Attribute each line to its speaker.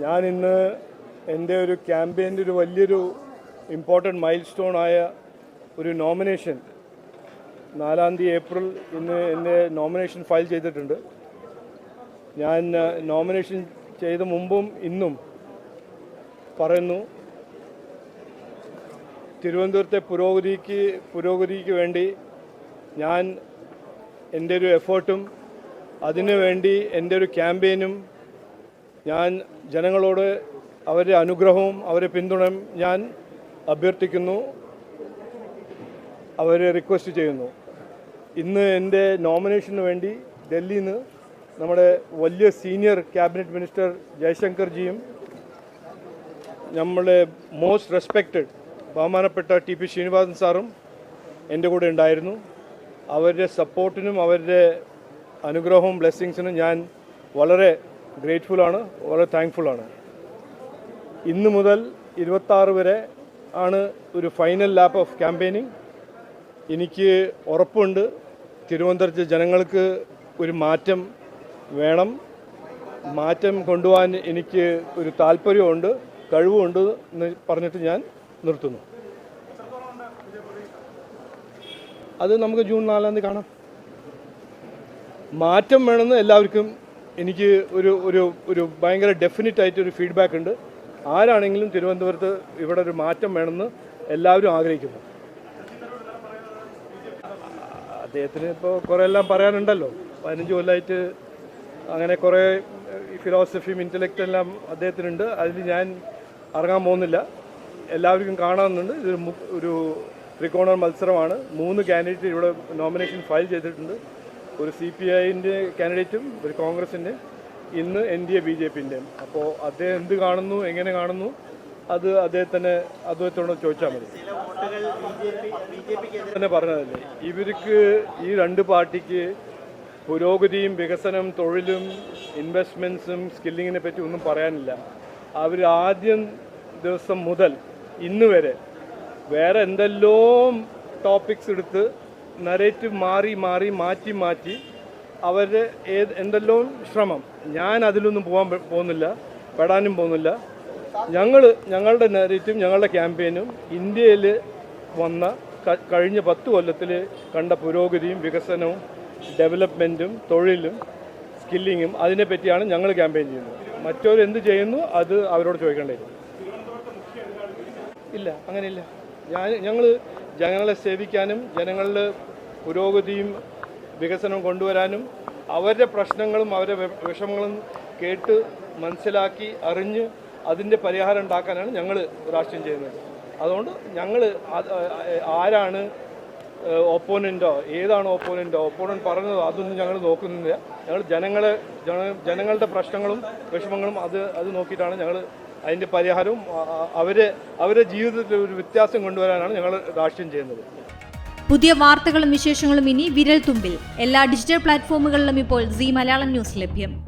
Speaker 1: ഞാൻ ഇന്ന് എന്റെ ഒരു ക്യാമ്പയിന്റെ ഒരു വലിയൊരു ഇമ്പോർട്ടന്റ് മൈൽ സ്റ്റോൺ ആയ ഒരു നോമിനേഷൻ നാലാം തീയതി ഏപ്രിൽ ഇന്ന് എന്റെ നോമിനേഷൻ ഫയൽ ചെയ്തിട്ടുണ്ട്. ഞാൻ നോമിനേഷൻ ചെയ്ത മുമ്പും ഇന്നും പറയുന്നു തിരുവനന്തപുരത്തെ പുരോഗതിക്ക് പുരോഗതിക്ക് വേണ്ടി ഞാൻ എന്റെ ഒരു എഫേർട്ടും അതിനുവേണ്ടി എന്റെ ഒരു ക്യാമ്പയിനും ഞാൻ ജനങ്ങളോട് അവരുടെ അനുഗ്രഹവും അവരെ പിന്തുണയും ഞാൻ അഭ്യർത്ഥിക്കുന്നു. അവരെ റിക്വസ്റ്റ് ചെയ്യുന്നു. ഇന്ന് എന്റെ നോമിനേഷന് വേണ്ടി ഡൽഹിയിൽ നിന്ന് നമ്മുടെ വലിയ സീനിയർ ക്യാബിനറ്റ് മിനിസ്റ്റർ ജയശങ്കർജിയും നമ്മുടെ മോസ്റ്റ് റെസ്പെക്റ്റഡ് ബഹുമാനപ്പെട്ട ടി പി ശ്രീനിവാസൻ സാറും എന്റെ കൂടെ ഉണ്ടായിരുന്നു. അവരുടെ സപ്പോർട്ടിനും അവരുടെ അനുഗ്രഹവും ബ്ലെസ്സിങ്സിനും ഞാൻ വളരെ ഗ്രേറ്റ്ഫുള്ളാണ് വളരെ താങ്ക്ഫുള്ളാണ് ഇന്ന് മുതൽ ഇരുപത്താറ് വരെ ആണ് ഒരു ഫൈനൽ ലാപ്പ് ഓഫ് ക്യാമ്പയിനിങ് എനിക്ക് ഉറപ്പുണ്ട് തിരുവനന്തപുരത്തെ ജനങ്ങൾക്ക് ഒരു മാറ്റം വേണം. മാറ്റം കൊണ്ടുപോകാൻ എനിക്ക് ഒരു താല്പര്യമുണ്ട് കഴിവുണ്ട് എന്ന് പറഞ്ഞിട്ട് ഞാൻ നിർത്തുന്നു. അത് നമുക്ക് ജൂൺ നാലാം തീയതി കാണാം. മാറ്റം വേണമെന്ന് എല്ലാവർക്കും എനിക്ക് ഒരു ഒരു ഒരു ഭയങ്കര ഡെഫിനറ്റ് ആയിട്ട് ഒരു ഫീഡ്ബാക്ക് ഉണ്ട്. ആരാണെങ്കിലും തിരുവനന്തപുരത്ത് ഇവിടെ ഒരു മാറ്റം വേണമെന്ന് എല്ലാവരും ആഗ്രഹിക്കുന്നു. അദ്ദേഹത്തിന് ഇപ്പോൾ കുറേ എല്ലാം പറയാനുണ്ടല്ലോ. പതിനഞ്ച് കൊല്ലമായിട്ട് അങ്ങനെ കുറേ ഫിലോസഫിയും ഇന്റലക്റ്റും എല്ലാം അദ്ദേഹത്തിനുണ്ട്. അതിൽ ഞാൻ ഇറങ്ങാൻ പോകുന്നില്ല. എല്ലാവർക്കും കാണാവുന്നുണ്ട് ഇതൊരു ഒരു ത്രികോണ മത്സരമാണ്. മൂന്ന് കാൻഡിഡേറ്റ് ഇവിടെ നോമിനേഷൻ ഫയൽ ചെയ്തിട്ടുണ്ട്. ഒരു സി പി ഐന്റെ കാൻഡിഡേറ്റും ഒരു കോൺഗ്രസിന്റെ ഇന്ന് N D A B J പിന്റെയും അപ്പോൾ അദ്ദേഹം എന്ത് കാണുന്നു എങ്ങനെ കാണുന്നു അത് അദ്ദേഹത്തിന് അദ്ദേഹത്തോട് ചോദിച്ചാൽ മതി. തന്നെ പറഞ്ഞതല്ലേ ഇവർക്ക് ഈ രണ്ട് പാർട്ടിക്ക് പുരോഗതിയും വികസനം തൊഴിലും ഇൻവെസ്റ്റ്മെൻസും സ്കില്ലിങ്ങിനെ പറ്റി ഒന്നും പറയാനില്ല. അവർ ആദ്യം ദിവസം മുതൽ ഇന്ന് വരെ വേറെ എന്തെല്ലോ ടോപ്പിക്സ് എടുത്ത് നരേറ്റീവ് മാറി മാറി മാറ്റി മാറ്റി അവരുടെ ഏത് എന്തെല്ലാം ശ്രമം. ഞാൻ അതിലൊന്നും പോകാൻ പോകുന്നില്ല പെടാനും പോകുന്നില്ല. ഞങ്ങൾ ഞങ്ങളുടെ നരേറ്റീവ് ഞങ്ങളുടെ ക്യാമ്പയിനും ഇന്ത്യയിൽ വന്ന കഴിഞ്ഞ പത്ത് കൊല്ലത്തിൽ കണ്ട പുരോഗതിയും വികസനവും ഡെവലപ്മെന്റും തൊഴിലും സ്കില്ലിങ്ങും അതിനെപ്പറ്റിയാണ് ഞങ്ങൾ ക്യാമ്പയിൻ ചെയ്യുന്നത്. മറ്റവർ എന്ത് ചെയ്യുന്നു അത് അവരോട് ചോദിക്കേണ്ടിയിരുന്നു ഇല്ല അങ്ങനെയില്ല. ഞാൻ ഞങ്ങൾ ജനങ്ങളെ സേവിക്കാനും ജനങ്ങളിൽ പുരോഗതിയും വികസനവും കൊണ്ടുവരാനും അവരുടെ പ്രശ്നങ്ങളും അവരുടെ വിഷമങ്ങളും കേട്ട് മനസ്സിലാക്കി അറിഞ്ഞ് അതിന്റെ പരിഹാരം ഉണ്ടാക്കാനാണ് ഞങ്ങൾ രാഷ്ട്രീയം ചെയ്യുന്നത്. അതുകൊണ്ട് ഞങ്ങൾ ആരാണ് ഓപ്പോണന്റോ ഏതാണ് ഓപ്പോണന്റോ ഓപ്പോണന്റ് പറഞ്ഞതോ അതൊന്നും ഞങ്ങൾ നോക്കുന്നില്ല. ഞങ്ങൾ ജനങ്ങളെ ജനങ്ങളുടെ പ്രശ്നങ്ങളും വിഷമങ്ങളും അത് അത് നോക്കിയിട്ടാണ് ഞങ്ങൾ അതിന്റെ പരിഹാരവും അവരെ അവരുടെ ജീവിതത്തിൽ ഒരു വ്യത്യാസം കൊണ്ടുവരാനാണ് ഞങ്ങൾ രാഷ്ട്രീയം ചെയ്യുന്നത്.
Speaker 2: പുതിയ വാർത്തകളും വിശേഷങ്ങളും ഇനി വിരൽ തുമ്പിൽ. എല്ലാ ഡിജിറ്റൽ പ്ലാറ്റ്ഫോമുകളിലും ഇപ്പോൾ സി മലയാളം ന്യൂസ് ലഭ്യം.